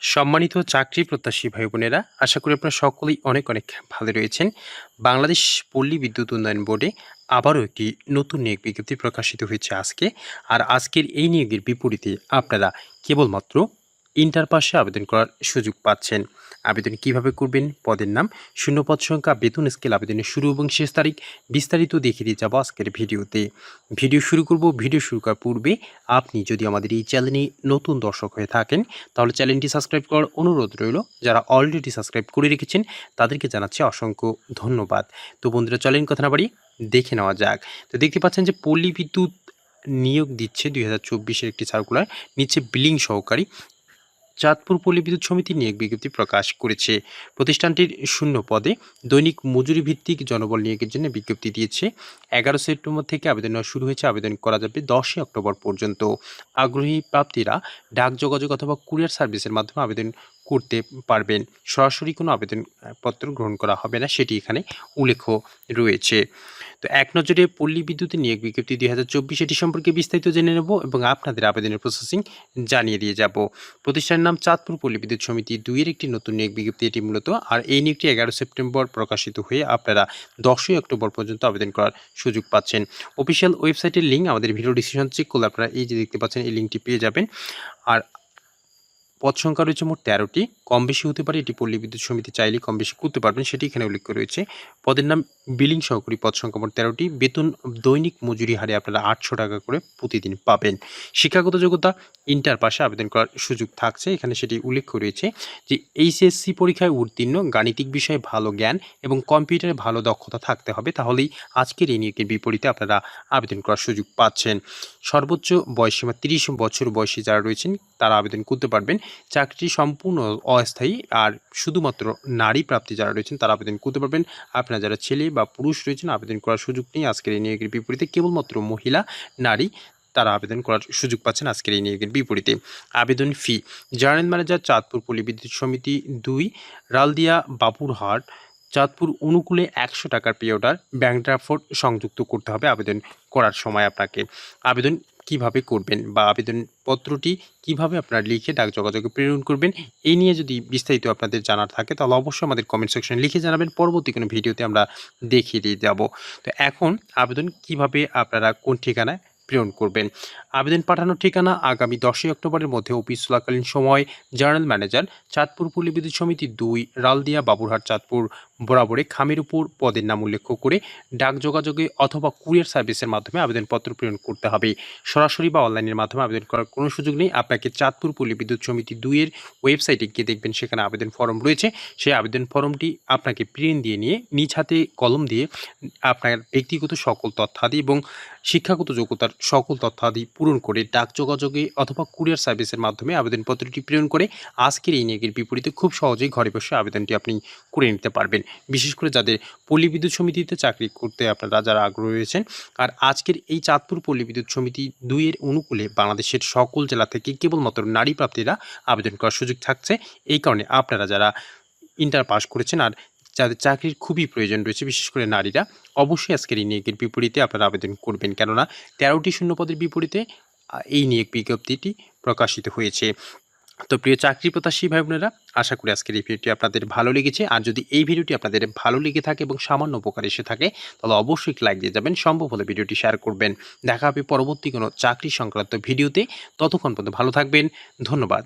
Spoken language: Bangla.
সম্মানিত চাকরি প্রত্যাশী ভাই বোনেরা, আশা করি আপনারা সকলেই অনেক অনেক ভালো রয়েছেন। বাংলাদেশ পল্লী বিদ্যুৎ উন্নয়ন বোর্ডে আবারও একটি নতুন নিয়োগ বিজ্ঞপ্তি প্রকাশিত হয়েছে আজকে। আর আজকের এই নিয়োগের বিপরীতে আপনারা কেবলমাত্র ইন্টার পাশে আবেদন করার সুযোগ পাচ্ছেন। আবেদন কীভাবে করবেন? পদের নাম, শূন্য পদ সংখ্যা, বেতন, স্কেল, আবেদনের শুরু এবং শেষ তারিখ বিস্তারিত দেখিয়ে দিয়ে যাব আজকের ভিডিওতে। ভিডিও শুরু করব, ভিডিও শুরু করার পূর্বে আপনি যদি আমাদের এই চ্যানেলে নতুন দর্শক হয়ে থাকেন, তাহলে চ্যানেলটি সাবস্ক্রাইব করার অনুরোধ রইল। যারা অলরেডি সাবস্ক্রাইব করে রেখেছেন, তাদেরকে জানাচ্ছি অসংখ্য ধন্যবাদ। তো বন্ধুরা, চলেন কথা না বাড়ি, দেখে নেওয়া যাক। তো দেখতে পাচ্ছেন যে পল্লী বিদ্যুৎ নিয়োগ দিচ্ছে দুই হাজার একটি সার্কুলার নিচ্ছে বিলিং সহকারী। চাঁদপুর পল্লী বিদ্যুৎ সমিতি নিয়োগ বিজ্ঞপ্তি প্রকাশ করেছে। প্রতিষ্ঠানটির শূন্য পদে দৈনিক মজুরি ভিত্তিক জনবল নিয়োগের জন্য বিজ্ঞপ্তি দিয়েছে। এগারো সেপ্টেম্বর থেকে আবেদন শুরু হয়েছে। আবেদন করা যাবে দশই অক্টোবর পর্যন্ত। আগ্রহী প্রাপ্তিরা ডাক যোগাযোগ অথবা কুরিয়ার সার্ভিসের মাধ্যমে আবেদন করতে পারবেন। সরাসরি কোনো আবেদনপত্র গ্রহণ করা হবে না, সেটি এখানে উল্লেখ রয়েছে। তো এক নজরে পল্লী বিদ্যুতের নিয়োগ বিজ্ঞপ্তি দুই হাজার চব্বিশ এটি সম্পর্কে বিস্তারিত জেনে নেব এবং আপনাদের আবেদনের প্রসেসিং জানিয়ে দিয়ে যাব। প্রতিষ্ঠানের নাম চাঁদপুর পল্লী বিদ্যুৎ সমিতি দুইয়ের একটি নতুন নিয়োগ বিজ্ঞপ্তি, এটি মূলত, আর এই নিয়োগটি এগারো সেপ্টেম্বর প্রকাশিত হয়ে আপনারা দশই অক্টোবর পর্যন্ত আবেদন করার সুযোগ পাচ্ছেন। অফিসিয়াল ওয়েবসাইটের লিঙ্ক আমাদের ভিডিও ডিসিশন চেক করলে আপনারা এই যে দেখতে পাচ্ছেন, এই লিঙ্কটি পেয়ে যাবেন। আর পদ সংখ্যা রয়েছে মোট তেরোটি। কম বেশি হতে পারে, এটি পল্লী বিদ্যুৎ সমিতি চাইলে কম বেশি করতে পারবেন সেটি এখানে উল্লেখ রয়েছে। পদের নাম বিলিং সহকারী পদ সংখ্যা মোট তেরোটি। বেতন, দৈনিক মজুরি হারে আপনারা আটশো টাকা করে প্রতিদিন পাবেন। শিক্ষাগত যোগ্যতা, ইন্টার পাশে আবেদন করার সুযোগ থাকছে। এখানে সেটি উল্লেখ রয়েছে যে এইচএসসি পরীক্ষায় উত্তীর্ণ, গাণিতিক বিষয়ে ভালো জ্ঞান এবং কম্পিউটারে ভালো দক্ষতা থাকতে হবে, তাহলেই আজকের এই নিয়োগের বিপরীতে আপনারা আবেদন করার সুযোগ পাচ্ছেন। সর্বোচ্চ বয়সীমা তিরিশ বছর বয়সী যারা রয়েছেন তারা আবেদন করতে পারবেন। চাকরিটি সম্পূর্ণ অস্থায়ী আর শুধুমাত্র নারী প্রাপ্তি যারা রয়েছেন তারা আবেদন করতে পারবেন। আপনারা যারা ছেলে বা পুরুষ রয়েছেন আবেদন করার সুযোগ নেই। আজকের এই নিয়োগের বিপরীতে কেবলমাত্র মহিলা, নারী তারা আবেদন করার সুযোগ পাচ্ছেন আজকের এই নিয়োগের বিপরীতে। আবেদন ফি জার্নাল ম্যানেজার, চাঁদপুর পল্লী বিদ্যুৎ সমিতি দুই, রালদিয়া, বাপুরহাট, চাঁদপুর অনুকূলে একশো টাকার পে অর্ডার ব্যাঙ্ক ড্রাফট সংযুক্ত করতে হবে আবেদন করার সময় আপনাকে। আবেদন কীভাবে করবেন বা আবেদনপত্রটি কীভাবে আপনারা লিখে ডাক যোগাযোগে প্রেরণ করবেন, এই নিয়ে যদি বিস্তারিত আপনাদের জানার থাকে, তাহলে অবশ্যই আমাদের কমেন্ট সেকশনে লিখে জানাবেন, পরবর্তী কোনো ভিডিওতে আমরা দেখিয়ে দিয়ে যাব। তো এখন আবেদন কীভাবে আপনারা কোন ঠিকানায় প্রেরণ করবেন? আবেদন পাঠানোর ঠিকানা আগামী দশই অক্টোবরের মধ্যে অফিস চলাকালীন সময়, জার্নাল ম্যানেজার, চাঁদপুর পল্লী বিদ্যুৎ সমিতি দুই, রালদিয়া, বাবুরহাট, চাঁদপুর বরাবরে খামের উপর পদের নাম উল্লেখ করে ডাক যোগাযোগে অথবা কুরিয়ার সার্ভিসের মাধ্যমে আবেদনপত্র প্রেরণ করতে হবে। সরাসরি বা অনলাইনের মাধ্যমে আবেদন করার কোনো সুযোগ নেই। আপনাকে চাঁদপুর পল্লী বিদ্যুৎ সমিতি দুইয়ের ওয়েবসাইটে গিয়ে দেখবেন সেখানে আবেদন ফর্ম রয়েছে। সেই আবেদন ফর্মটি আপনাকে প্রিন্ট দিয়ে নিয়ে নিজ হাতে কলম দিয়ে আপনার ব্যক্তিগত সকল তথ্যাদি এবং শিক্ষাগত যোগ্যতার সকল তথ্যাদি পূরণ করে ডাক যোগাযোগে অথবা কুরিয়ার সার্ভিসের মাধ্যমে আবেদনপত্রটি প্রেরণ করে আজকের এই নিয়োগের বিপরীতে খুব সহজেই ঘরে বসে আবেদনটি আপনি করে নিতে পারবেন। বিশেষ করে যাদের পল্লী বিদ্যুৎ সমিতিতে চাকরি করতে আপনারা যারা আগ্রহী রয়েছেন। আর আজকের এই চাঁদপুর পল্লী বিদ্যুৎ সমিতি দুইয়ের অনুকূলে বাংলাদেশের সকল জেলা থেকে কেবলমাত্র নারী প্রাপ্তিরা আবেদন করার সুযোগ থাকছে। এই কারণে আপনারা যারা ইন্টার পাস করেছেন আর যাদের চাকরির খুবই প্রয়োজন রয়েছে, বিশেষ করে নারীরা, অবশ্যই আজকের এই নিয়োগের বিপরীতে আপনারা আবেদন করবেন। কেননা তেরোটি শূন্যপদের বিপরীতে এই নিয়োগ বিজ্ঞপ্তিটি প্রকাশিত হয়েছে। তো প্রিয় চাকরি প্রত্যাশী ভাই বোনেরা, আশা করি আজকের এই ভিডিওটি আপনাদের ভালো লেগেছে। আর যদি এই ভিডিওটি আপনাদের ভালো লেগে থাকে এবং সামান্য উপকার এসে থাকে, তাহলে অবশ্যই লাইক দিয়ে যাবেন, সম্ভব হলে ভিডিওটি শেয়ার করবেন। দেখা হবে পরবর্তী কোনো চাকরি সংক্রান্ত ভিডিওতে। ততক্ষণ পর্যন্ত ভালো থাকবেন, ধন্যবাদ।